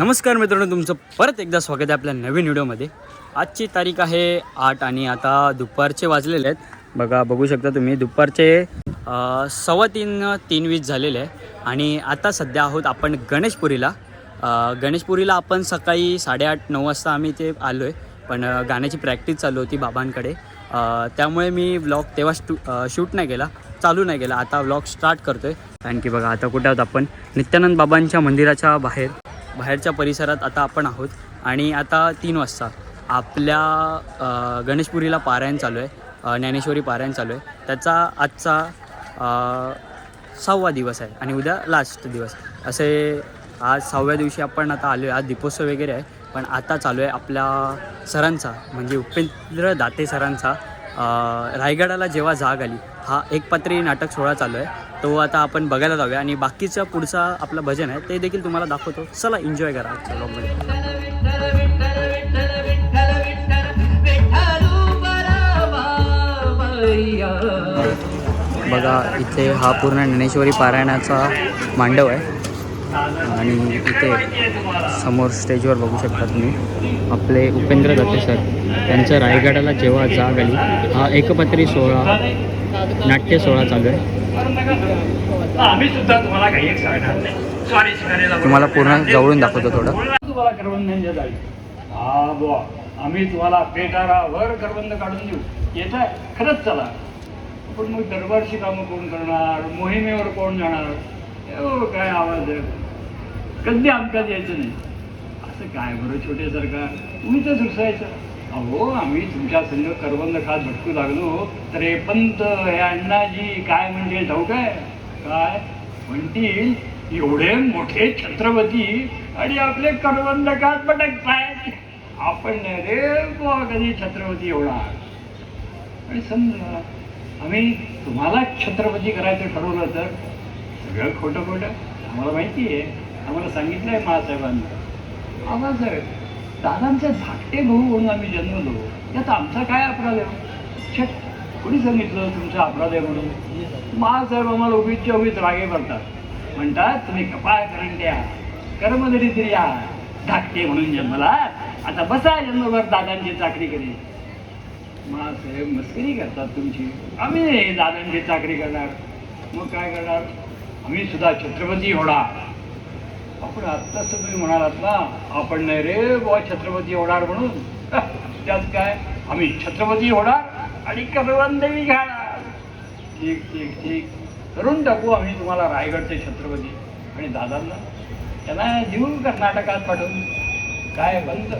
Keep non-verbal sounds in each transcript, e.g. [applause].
नमस्कार मित्रांनो तुमचं परत एकदा स्वागत आहे आपल्या नवीन व्हिडिओमध्ये. आजची तारीख आहे आठ आणि आता दुपारचे वाजलेले आहेत. बघा बघू शकता तुम्ही दुपारचे सव्वा तीन तीन वीस झालेले आहे. आणि आता सध्या आहोत आपण गणेशपुरीला. गणेशपुरीला आपण सकाळी साडेआठ नऊ वाजता आम्ही ते आलो आहे पण गाण्याची प्रॅक्टिस चालू होती बाबांकडे. त्यामुळे मी व्लॉग तेव्हा स्टू शूट नाही केला चालू नाही केला. आता व्लॉग स्टार्ट करतो आहे कारण की बघा आता कुठे आहोत आपण? नित्यानंद बाबांच्या मंदिराच्या बाहेर. बाहेरच्या परिसरात आता आपण आहोत. आणि आता तीन वाजता आपल्या गणेशपुरीला पारायण चालू आहे. ज्ञानेश्वरी पारायण चालू आहे. त्याचा आजचा सहावा दिवस आहे आणि उद्या लास्ट दिवस. असे आज सहाव्या दिवशी आपण आता आलो आहे आज दीपोत्सव वगैरे आहे पण आता चालू आहे आपल्या सरांचा म्हणजे उपेंद्र दाते सरांचा. रायगडाला जेव्हा जाग आली हा एकपात्री नाटक सोहळा चालू आहे. तो आता आपण बघायला जाऊया. आणि बाकीचा पुढचा आपला भजन आहे ते देखील तुम्हाला दाखवतो. चला एन्जॉय करा आजच्या ब्लॉगमध्ये बघा इथे हा पूर्ण ज्ञानेश्वरी पारायणाचा मांडव आहे. आणि इथे समोर स्टेजवर बघू शकता तुम्ही. आपले उपेंद्र दत्ते सर त्यांच्या रायगडाला जेव्हा जाग आली हा एकपात्री सोहळा नाट्य सोहळा चालू आहे. आम्ही सुद्धा तुम्हाला काही एक सांगणार नाही. शिकायला तुम्हाला पूर्ण जवळून दाखवतो थोडं. तुम्हाला करवंद हा बुवा आम्ही तुम्हाला पेटारावर करबंद काढून देऊ. येत आहे? खरंच चला. पण मग दरबारची कामं कोण करणार? मोहिमेवर कोण जाणार? काय आवाज आहे? कधी आमच्यात यायचं नाही? असं काय बरं छोटे सरकार तुम्ही तर सुसायचं. अहो आम्ही तुमच्या संघ करवंद खात भटकू लागलो. तर हे हे अण्णाजी काय म्हणजे ठाऊक आहे काय? म्हणतील एवढे मोठे छत्रपती आणि आपले करवंद खात भटकतायत आपण रे बुवा कधी छत्रपती एवढा आणि समजा आम्ही तुम्हाला छत्रपती करायचं ठरवलं तर? सगळं खोटं खोटं. आम्हाला माहिती आहे. आम्हाला सांगितलं आहे साहेब आबासाहेब दादांचे धाकटे भाऊ म्हणून आम्ही जन्मलो. त्यात आमचा काय अपराध आहे? छट कोणी सांगितलं तुमचा अपराध आहे म्हणून? महासाहेब आम्हाला उभीच्या उभीच रागे करतात. म्हणतात तुम्ही कपाळ करून द्या. कर्मधरी तरी या. धाकटे म्हणून जन्मला आता बसा जन्मभर दादांची चाकरी करी महासाहेब मस्करी करतात तुमची. आम्ही दादांची चाकरी करणार. मग काय करणार? आम्ही सुद्धा छत्रपती होणार. आपण आत्ताच तुम्ही म्हणालात ना आपण नाही रे बुवा छत्रपती होणार म्हणून. [laughs] त्यात काय? आम्ही छत्रपती होणार आणि करवंदही घाणार. ठीक ठीक ठीक. करून टाकू आम्ही तुम्हाला रायगडचे छत्रपती आणि दादांना. त्यांना देऊ कर्नाटकात पाठवून. काय बंद?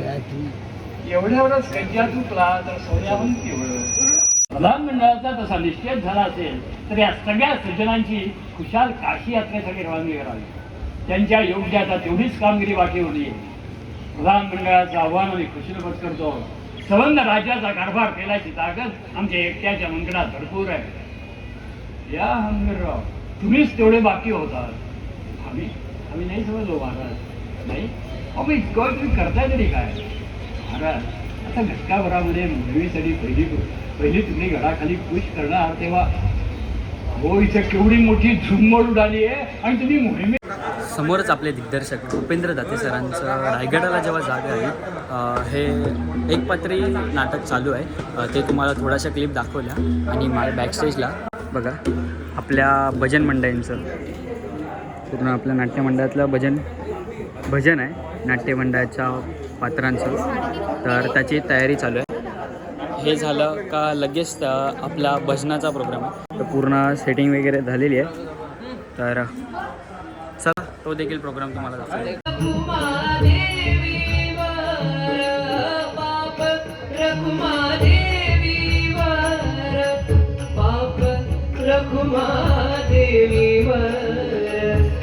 एवढ्यावरच गज्जा चुकला तर सोन्याहून केवढं प्रधानमंडळाचा तसा निश्चय झाला असेल तर या सगळ्या सज्जनांची खुशाल काशी यात्रेसाठी रवानगी करावी. त्यांच्या योग्यता तेवढीच कामगिरी बाकी होती. प्रधानमंडळाचं आव्हान आम्ही खुशीलबत करतो. संबंध राज्याचा कारभार केल्याची ताकद आमच्या एकट्याच्या मंगळात भरपूर आहे. या हंगरराव तुम्हीच तेवढे बाकी होतात. आम्ही आम्ही नाही समजलो महाराज. नाही? अहो इतकं तुम्ही करताय तरी काय? महाराज आता घटकाभरामध्ये मोहिमेसाठी पहिली पहिली तुम्ही घराखाली पुश करणार तेव्हा. हो इथे केवढी मोठी झुंबड उडाली आहे आणि तुम्ही मोहिमे समोरच आपले दिग्दर्शक उपेंद्र दाते सरांचं रायगडाला जेव्हा जाग आहे हे एकपात्री नाटक चालू आहे. ते तुम्हाला थोड्याशा क्लिप दाखवल्या आणि माझ्या बॅकस्टेजला बघा आपल्या भजन मंडळींचं. पूर्ण आपल्या नाट्यमंडळातलं भजन भजन आहे नाट्यमंडळाच्या पात्रांचं. तर त्याची तयारी चालू आहे. हे झालं का लगेच आपला भजनाचा प्रोग्राम आहे. तर पूर्ण सेटिंग वगैरे झालेली आहे. तर तो देखील प्रोग्राम तुम्हाला दाखवेल.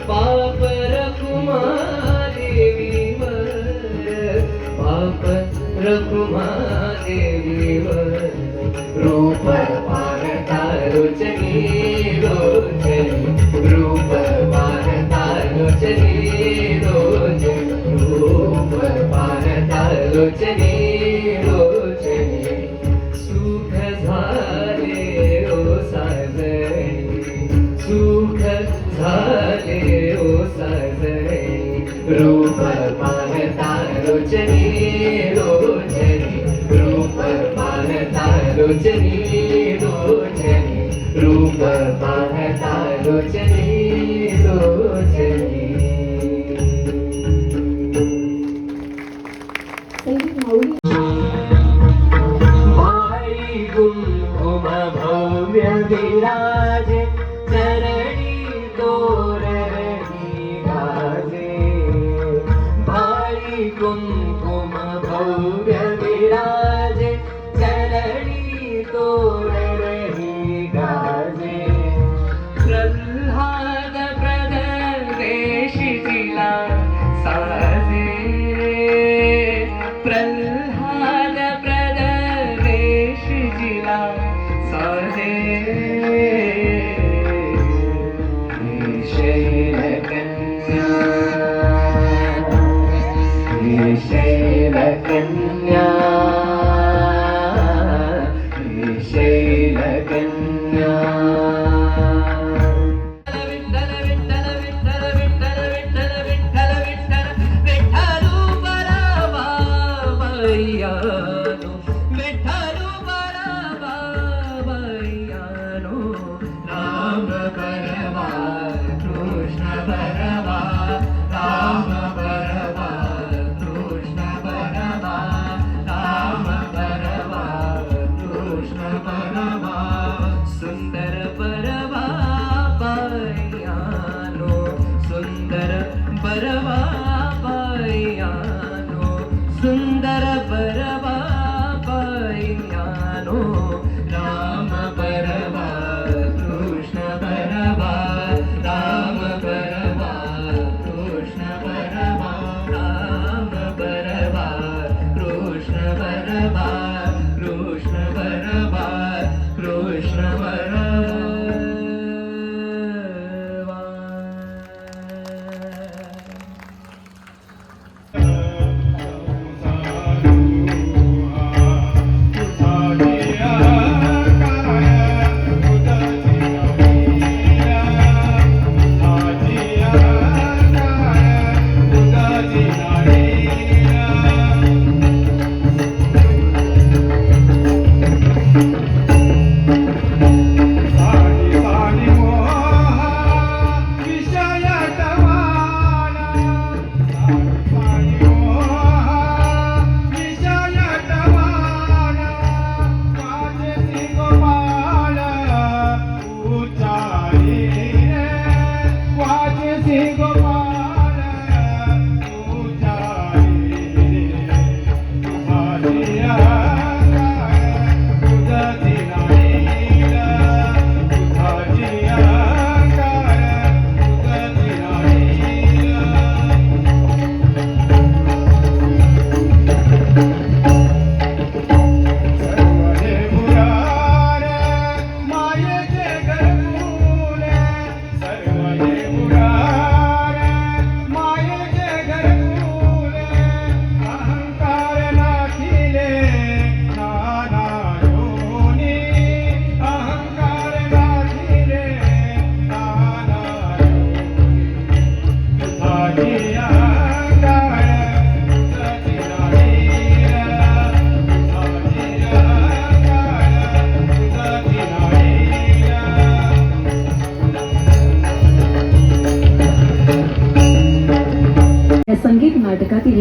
पाप वर लोचनी लोचनी रूप पाहता लोचनी लोचनी भव्य विराज चरणी दोरणी गाजे भाई कुमकुम भव्य विराज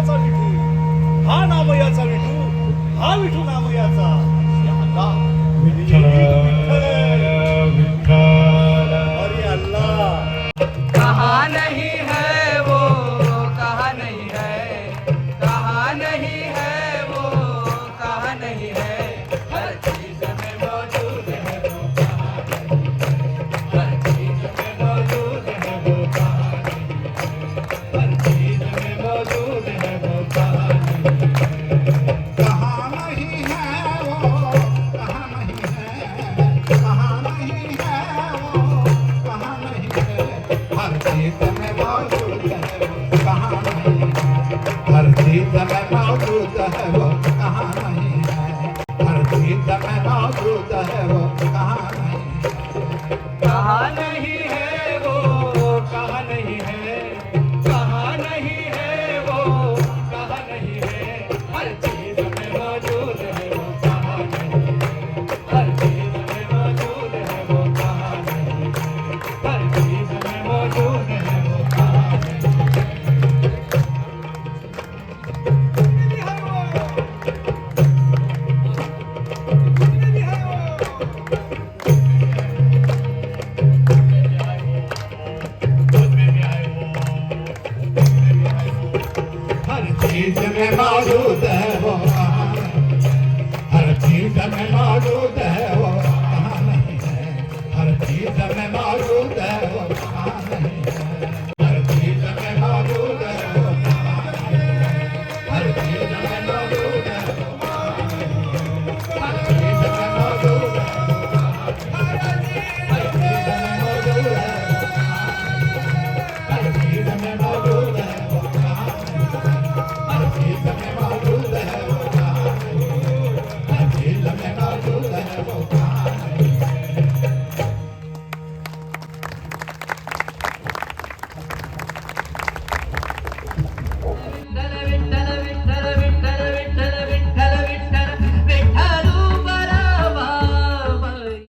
याचा विठू. हा नाम याचा विठू. हा विठू नाम याचा है में मौजूद है वो कहाँ नहीं है? हर चीज में मौजूद है